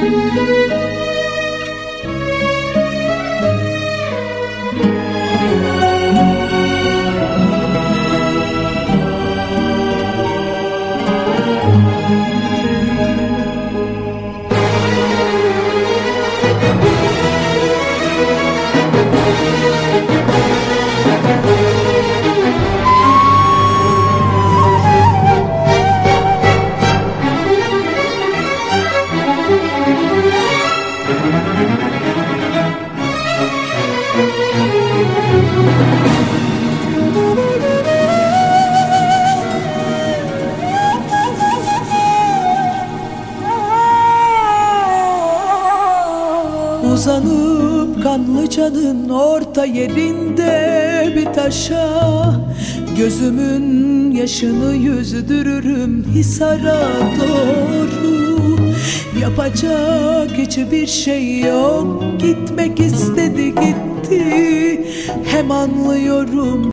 嗯。Uzanıp kanlıcanın orta yerinde bir taşa. Gözümün yaşını yüzdürürüm Hisar'a doğru. Yapacak hiçbir şey yok Gitmek istedi gitti. Hem anlıyorum